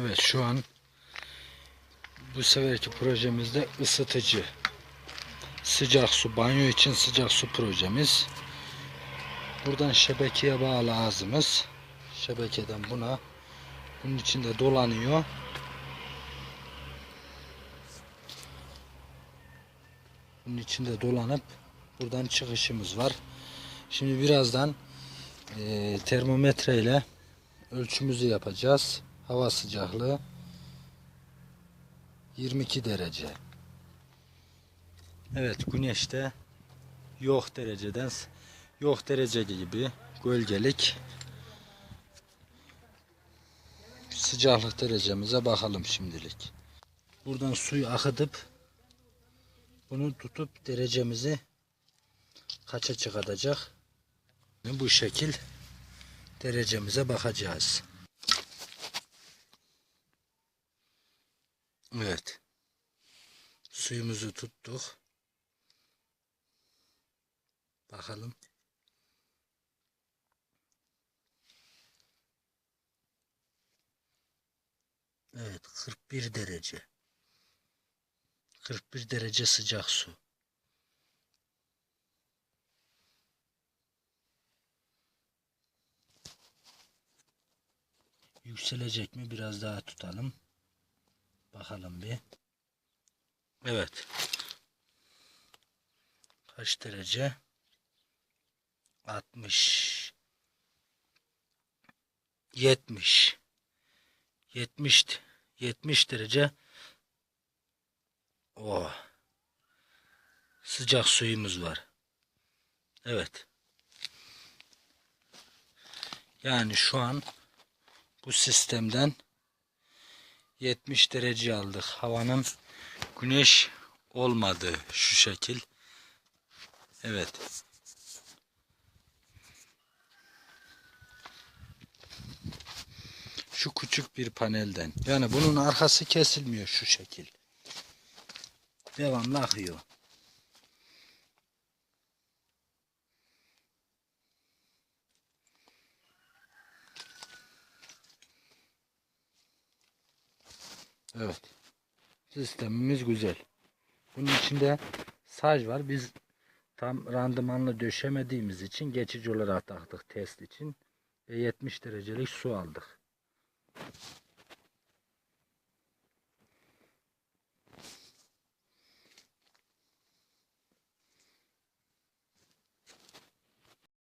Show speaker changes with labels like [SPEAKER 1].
[SPEAKER 1] Evet şu an bu seferki projemizde ısıtıcı. Sıcak su, banyo için sıcak su projemiz. Buradan şebekeye bağlı ağzımız. Şebekeden buna. Bunun içinde dolanıyor. Bunun içinde dolanıp buradan çıkışımız var. Şimdi birazdan eee termometre ile ölçümüzü yapacağız. Hava sıcaklığı 22 derece. Evet güneşte yok dereceden yok derece gibi gölgelik sıcaklık derecemize bakalım şimdilik. Buradan suyu akıtıp bunu tutup derecemizi kaça çıkartacak. Bu şekil derecemize bakacağız. Evet. Suyumuzu tuttuk. Bakalım. Evet 41 derece. 41 derece sıcak su. Yükselecek mi? Biraz daha tutalım. Bakalım bir. Evet. Kaç derece? 60 70 70 70 derece Oh. Sıcak suyumuz var. Evet. Yani şu an bu sistemden 70 derece aldık. Havanın güneş olmadığı şu şekil. Evet. Şu küçük bir panelden. Yani bunun arkası kesilmiyor şu şekil. Devamlı akıyor. Evet. Sistemimiz güzel. Bunun içinde saj var. Biz tam randımanlı döşemediğimiz için geçici olarak taktık test için ve 70 derecelik su aldık.